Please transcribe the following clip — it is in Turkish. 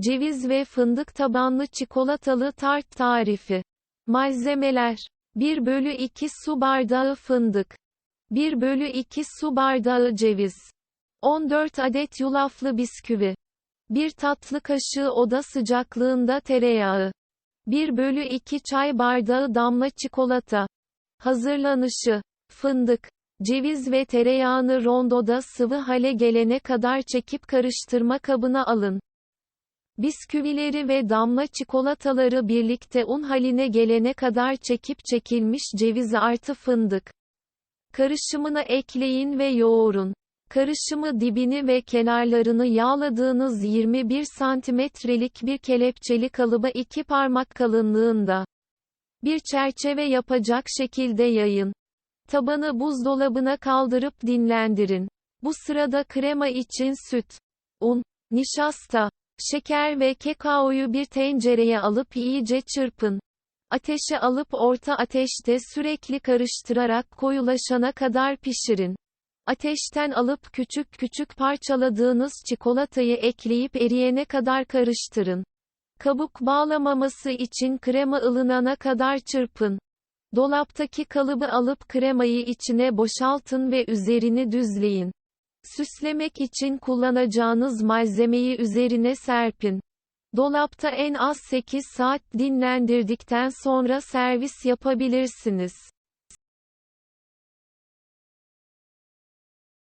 Ceviz ve fındık tabanlı çikolatalı tart tarifi. Malzemeler 1 bölü 2 su bardağı fındık. 1 bölü 2 su bardağı ceviz. 14 adet yulaflı bisküvi. 1 tatlı kaşığı oda sıcaklığında tereyağı. 1 bölü 2 çay bardağı damla çikolata. Hazırlanışı. Fındık, ceviz ve tereyağını rondoda sıvı hale gelene kadar çekip karıştırma kabına alın. Bisküvileri ve damla çikolataları birlikte un haline gelene kadar çekip çekilmiş cevizi artı fındık. Karışımına ekleyin ve yoğurun. Karışımı dibini ve kenarlarını yağladığınız 21 santimetrelik bir kelepçeli kalıba iki parmak kalınlığında. Bir çerçeve yapacak şekilde yayın. Tabanı buzdolabına kaldırıp dinlendirin. Bu sırada krema için süt, un, nişasta, şeker ve kakaoyu bir tencereye alıp iyice çırpın. Ateşe alıp orta ateşte sürekli karıştırarak koyulaşana kadar pişirin. Ateşten alıp küçük küçük parçaladığınız çikolatayı ekleyip eriyene kadar karıştırın. Kabuk bağlamaması için krema ılınana kadar çırpın. Dolaptaki kalıbı alıp kremayı içine boşaltın ve üzerini düzleyin. Süslemek için kullanacağınız malzemeyi üzerine serpin. Dolapta en az 8 saat dinlendirdikten sonra servis yapabilirsiniz.